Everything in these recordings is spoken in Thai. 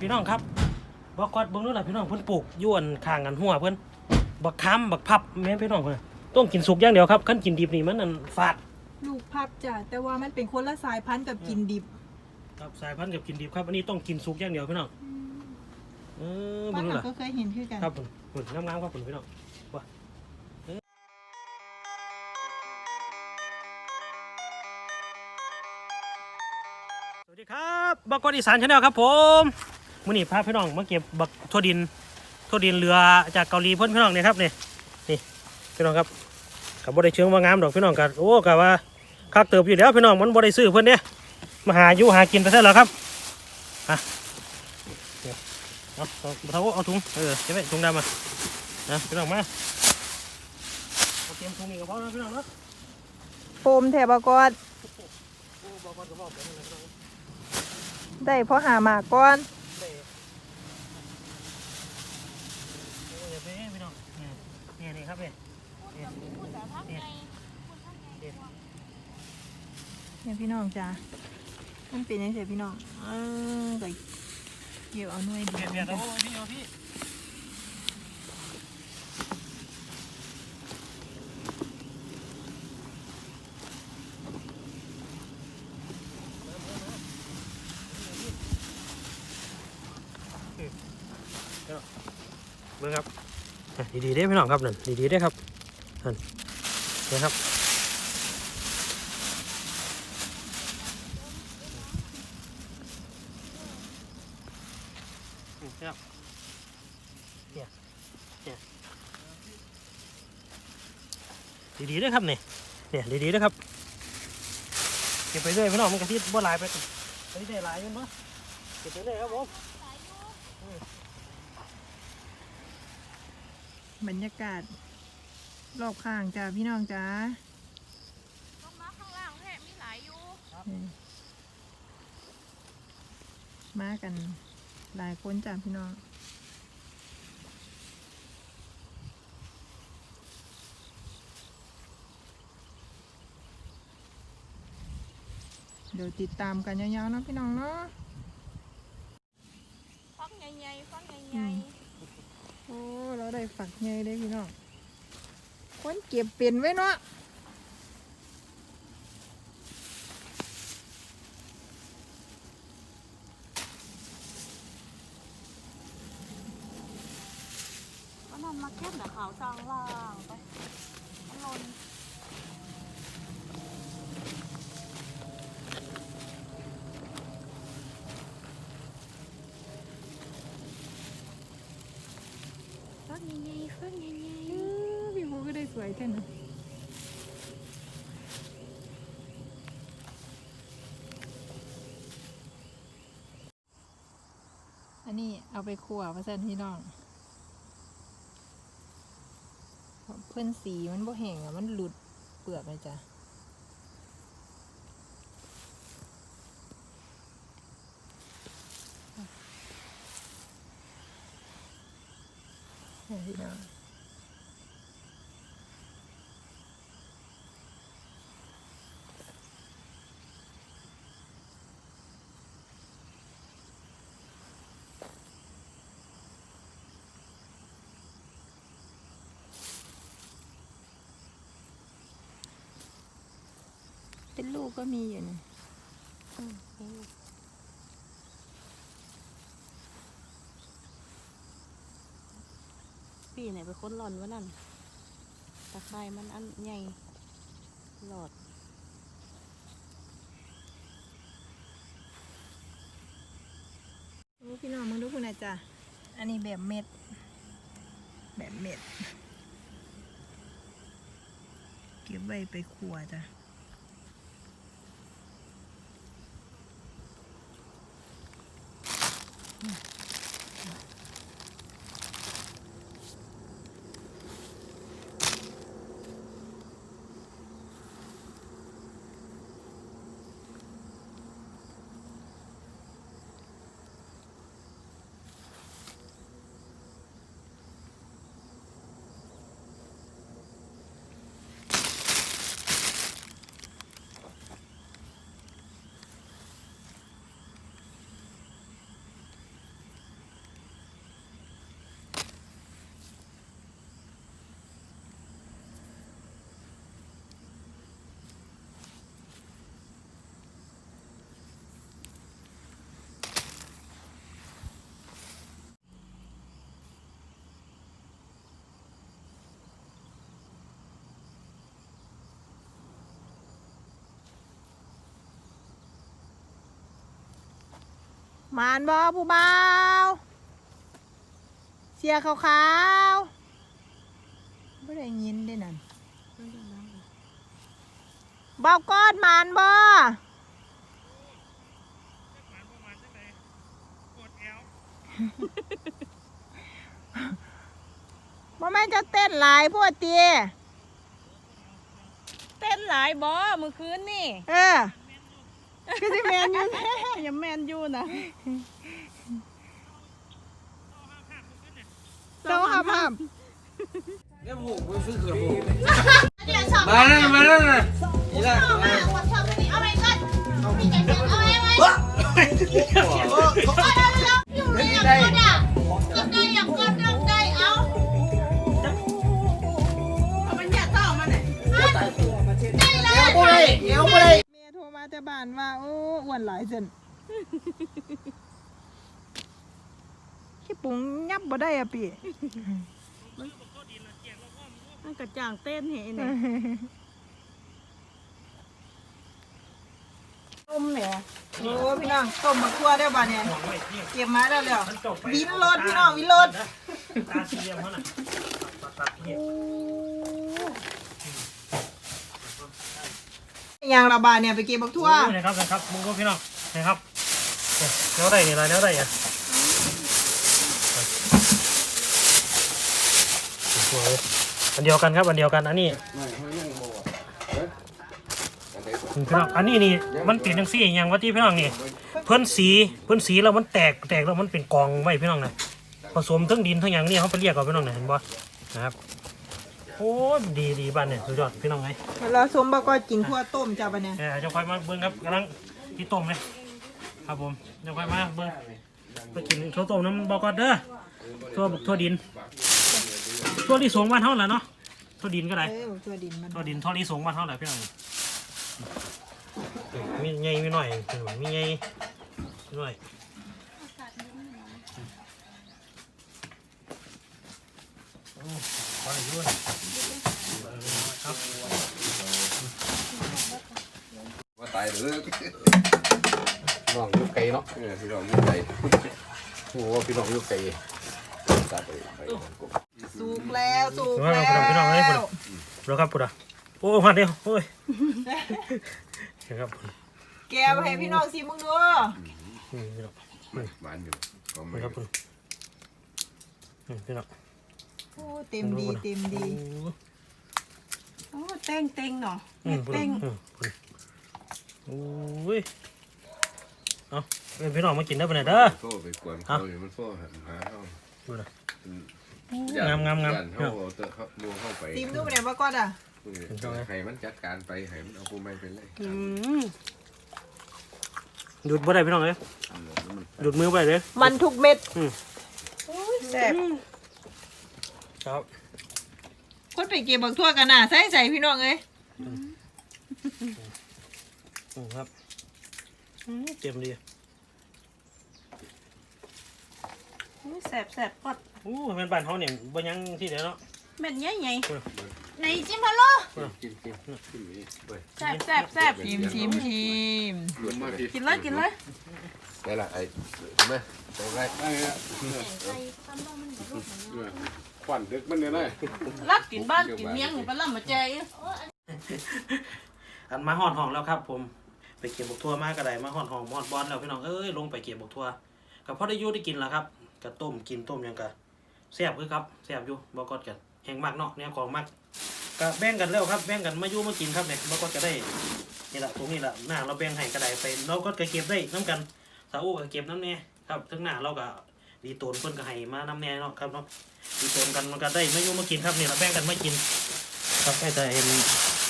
พี่น้องครับบักกอดเบิ่งนู่นล่ะพี่น้องเพิ่นปลูกอยวนข้างกันหัวเพิ่นบักค้ำบักพับแม่นพี่น้องเพิ่นต้องกินสุกอย่างเดียวครับคันกินดิบนี่มันนั่นฟาดลูกพับจ้ะแต่ว่ามันเป็นคนละสายพันธุ์กับกินดิบครับสายพันธุ์กับกินดิบครับอันนี้ต้องกินสุกอย่างเดียวพี่น้องเออบ้าเบิ่นงนู่นเราล่ะก็เคยเห็นคือกัน ครับผมหุ่นงามๆครับผมพี่น้องว่าเออสวัสดีครับบักกอดอีสานชาแนลครับผม มื้อนี้พาพี่น้องมาเก็บบักทั่วดินทั่วดินเรือจากเกาหลีเพิ่อนพี่น้องเนี่ยครับเนี่ยนี่พี่น้องครับกับบ่ได้เชิงว่างามดอกพี่น้องกันโอ้กะว่าคักเติบอยู่แล้วพี่น้องมันบ่ได้ซื้อเพิ่อนเด้มาหาอยู่หากินไปซะแล้วครับอะเอาเอาเอาเอาถุงเออเก็บไว้ถุงดำมานะพี่น้องมาเอาเตรียมถุงนี่ก็พอแล้วพี่น้องเนาะโฟมแถบกอดโอ้บอนได้เพราะหาหมากก้อน เด้โอ้ยอย่าไปเอ้ยพี่น้องนี่นี่นี่ ครับนี่นี่นี่นี่เนี่ยพี่น้องจ้ะมันเป็นยังไงพี่น้อง เออก็เกี่ยวเอาหน่วยเดีเบียยวดเบียดเอาพี่เอาพี่เบิ่งครับอะ ดีๆเด้พี่น้องครับนั่นดีๆเด้ครับนั่นนี่ครับอืมครับเนี่ยดีดีๆด้วยครับเนี่ยเนี่ยดีๆด้วยครับเก็บไปเรื่อยพี่น้องมันกระทิบ่หลายไปไปได้หลายอยังเนาะเก็บไปเรื่อยครับผม บรรยากาศ รอบข้างจ้ะพี่น้องจ้าลงมาข้างล่างแท้มีหลายอยู่มากันหลายคนจ้ะพี่น้องเดี๋ยวติดตามกันยาวๆเนาะพี่น้องเนาะ ฟักใหญ่ๆฟัก อื ใหญ่ ม โอ้เราได้ ฝักใหญ่ได้พี่น้องคนเก็บเป็นไว้เนาะมันมาเก็บแต่ขาวจางล่างไปมันลน ฟักใหญ่ๆฟักใหญ่เออพี่โมก็ได้สวยแค่นั้นอันนี้เอาไปคั่วพระสันพี่น้อง เพราะเพื่อนสีมันบ่แห้งอะมันหลุดเปลือกเลยจ้ะ พี่น้องเป็นลูกก็มีอยู่นะๆอืมนี่ปีไหนไปค้นหล่อนวะนั่นตะไคร่มันอันใหญ่หลอดโอ้พี่น้องมึงดูคุณนะจ๊ะอันนี้แบบเม็ด แบบเม็ด เก็บไว้ไปขัวจ้ะ มานบอผู้บ่าวเสียขาวๆไม่ได้ยินได้นั่นเบาก้อนมานบอบ่แม่นจะเต้นหลายพวกเตียเต้นหลายบ่เมื่อคืนนี่ เออ คือสิแมนอยู่แท้อย่าแมนอยู่นะโตห้ามห้ามมาแล้วมาแล้วนะนี่ละเมียโทรมา แต่บ้านว่า โอ้อ้วนหลายเส้นขี้ปุ๋งยับบ่ได้อะปีมันกระจ่างเต้นเห็นนี่ต้มเนี่ยโอ้พี่น้องต้มมะขั่วได้ป่ะเนี่ยเก็บมาแล้วแล้ววินรถพี่น้องวินรถตาสี่เหลี่ยมเขาน่ะตัดตัดเหี้ย ย่างระบาดเนี่ยไปเก็บบักทั่วโอ้ยนะครับนะครับมึงก็พี่น้องนะครับเนี่ยแนวได้นี่อะไรแนวได้อะโอ้อันเดียวกันครับอันเดียวกันอันนี้พี่น้องอันนี้นี่มันเป็นจังซี่อย่างว่าที่พี่น้องนี่เพื่อนสีเพื่อนสีแล้วมันแตกแตกแล้วมันเป็นกองไว้พี่น้องนะผสมทั้งดินทั้งอย่างนี่เขาไปเรียกเอาพี่น้องนะเห็นบ่นะครับ โอ้ยดีดีบ้านเนี่ยสุดยอดพี่น้องไงเราสมบักก็กินทั่วต้มจ้าป่ะเนี่ยเออจะคอยมาเบิ้งครับกำลังที่ต้มเลยครับผมจะคอยมาเบิ้งไปกินข้าวต้มน้ำบอกก่อนเด้อทั่วทั่วดินทั่วลิสงบ้านเท่าไหร่เนาะทั่วดินก็ได้เออทั่วดินมันทั่วดินทั่วลิสงบ้านเท่าไหร่พี่น้องมีใหญ่มีหน่อยพี่น้องมีใหญ่มีหน่อยโอ้ไปด้วยครับ ว่า ตายหรือน้องอยู่ไกลเนาะเออพี่น้องอยู่ไกลโอ้พี่น้องอยู่ไกลตัดไปไปสุกแล้วสุกพี่น้แล้องพี่น้องเอ้ยพี่น้วองเดี๋ยวครับปุ๊ดอะโอ้มาเดียวโอ้ยเดี๋ยวครับแกไปให้พี่น้องสิมึงดูอืมพี่น้องหวานอยู่ก็นี่ไม่ครับปุ๊ดอืมพี่น้องโอ้เต็มดีเต็มดีโอ้เต้งเต้งเนาะอืมปุ๊ดเต้งอืมปุ๊ดโอ้ยเอาเป็นพี่น้องมากินได้ปะเนี่ยเด้อ โซ่ไปกวนเขาอยู่มันโซ่หันหาเขาดูนะย่นงามๆๆย่นเขาเอาเตอะเขาดูเข้าไปติมดูไปเนี่ยบักก็อะให้มันจัดการไปให้มันเอาผู้ไม่เป็นเลยอืมหยุดบ่ได้พี่น้องเลยอืมแล้วมันหยุดมือบ่ไปเลยมันทุกเม็ดอืมแซ่บครับคนไปเก็บบักทั่วกันน่ะใส่ใส่พี่น้องเอ้ย อืมครับอืมเต็มดีแสบแสบปอดโอ้ยแม่นบ้านเขาเนี่ยบ่ยังที่เดียวเนาะแม่นใหญ่ใหญ่ในจิ้มพะโลกินกินกินนี้เว้ยแสบแสบแสบชิมชิมชิมหลุดมาดิกินเลยกินเลยได้ละไอ้ใช่ไหมตรงไรควันดึกมันเนี่ยนะรับกินบ้านกินเมียงไปล่ำมาแจยอันมาหอดห้องแล้วครับผมไป เก็บบกทัวมากก็ได้มาหอดห้องหอดบอลแล้วพี่น้องเอ้ยลงไปเก็บบกทัวกับพ่อได้ยูได้กินแล้วครับกับต้มกินต้มยังกะแซ่บคือครับแซ่บอยู่บอกอดกันแห้งมากเนาะแนวของมากก็แบ่งกันแล้วครับแบ่งกันมายู่มากินครับเนี่ยบอกอดก็ได้นี่แหละตรงนี้แหละหน้าเราแบ่งให้ก็ได้ไปเราก็เก็บได้น้ำกันสาวอู้ก็เก็บน้ำเนี่ยครับทั้งหน้าเราก็ดีโตนเพิ่นก็ให้มาน้ำแน่เนาะครับเนาะดีโตนกันมันก็ได้มายู่มากินครับเนี่ยเราแบ่งกันมากินครับแค่จะเห็น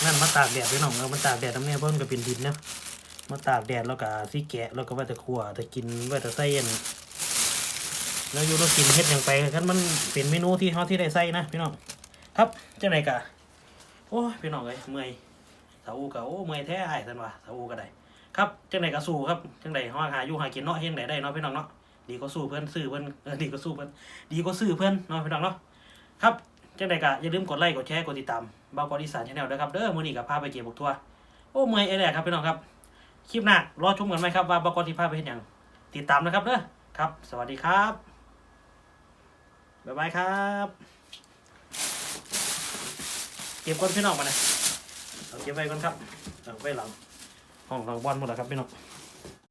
นั่นมาตากแดดพี่น้องแล้วมันตากแดดน้ำเนี่ยเพิ่นก็เป็นดินเนาะ มาตากแดดแล้วก็สีแกะแล้วก็ไว้แต่ขัวแต่กินไว้แต่ใส่เย็นแล้วอยู่แล้วกินเฮ็ดอย่างไปคันมันเป็นเมนูที่เฮาที่ได้ใส่นะพี่น้องครับเจังไดกะโอ้พี่น้องเอ้ยเมื่อยสาวอูก็โอ้เมื่อยแท้ไอ้ายท่านว่าสาวอูก็ได้ครับเจังไดก็สู้ครับเจังไดเฮาหาอยู่หากินเนาะเฮ็ดจังไดได้เนาะพี่น้องเนาะดีก็สู้เพิ่อนซื้อเพิ่ออดีก็สู้เพิ่อนดีก็ซื้อเพิ่อนเนาะพี่น้องเนาะครับเจังใดก็อย่าลืมกดไลค์กดแชร์กดติดตามบ่าวกอดีสานชาแนลด้วยครับเด้อมื้อนี้ก็พาไปเก็บบกทั่วโอ้เมื่อยไอ้แหละครับพี่น้องครับ คลิปหน้ารอชมกันไหมครับว่าบกอที่พาไปเป็นอย่างติดตามนะครับเด้อครับ สวัสดีครับ บ๊ายบายครับเก็บก้อนพี่น้องมาเนะเอาเก็บไว้ก่อนครับเอาไว้หลังห้องหลังบอลหมดแล้วครับพี่น้อง